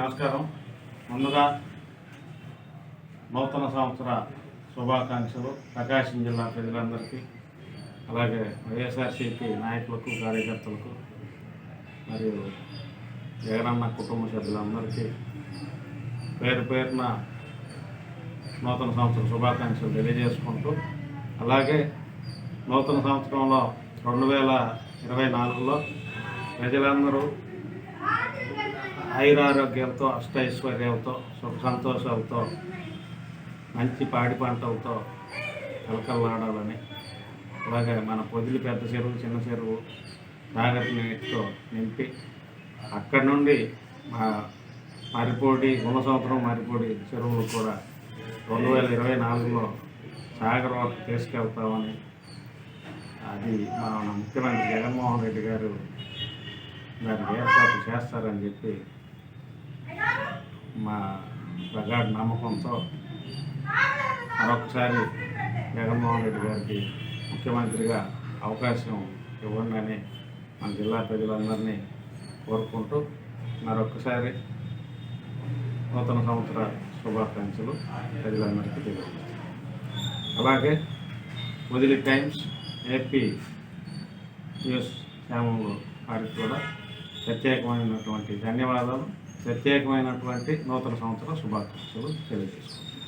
నమస్కారం. ముందుగా నూతన సంవత్సర శుభాకాంక్షలు ప్రకాశం జిల్లా ప్రజలందరికీ అలాగే వైఎస్ఆర్సీపీ నాయకులకు కార్యకర్తలకు మరియు జగనన్న కుటుంబ సభ్యులందరికీ పేరు పేరున నూతన సంవత్సర శుభాకాంక్షలు తెలియజేసుకుంటూ అలాగే నూతన సంవత్సరంలో రెండు వేల ఇరవై నాలుగులో ప్రజలందరూ ఆయురారోగ్యాలతో అష్టైశ్వర్యాలతో సుఖ సంతోషాలతో మంచి పాడి పంటలతో కలకల్లాడాలని అలాగే మన పొదిలి పెద్ద చెరువు చిన్న చెరువు తాగటి నీటితో నింపి అక్కడి నుండి మా మరిపోడి గుణ సంవత్సరం మరిపోడి చెరువులు కూడా రెండు వేల ఇరవై నాలుగులో సాగర్ వరకు తీసుకెళ్తామని. అది మన ముఖ్యమంత్రి జగన్మోహన్ రెడ్డి గారు దానికి ఏర్పాటు చేస్తారని చెప్పి మా ప్రగాఢ నమ్మకంతో మరొకసారి జగన్మోహన్ రెడ్డి గారికి ముఖ్యమంత్రిగా అవకాశం ఇవ్వండి అని మన జిల్లా ప్రజలందరినీ కోరుకుంటూ మరొకసారి నూతన సంవత్సర శుభాకాంక్షలు ప్రజలందరికీ తెలియజేస్తాను. అలాగే వదిలి టైమ్స్ ఏపీ న్యూస్ ఛానల్ వారికి కూడా ప్రత్యేకమైనటువంటి ధన్యవాదాలు. ప్రత్యేకమైనటువంటి నూతన సంవత్సర శుభాకాంక్షలు తెలియజేసుకుంటాను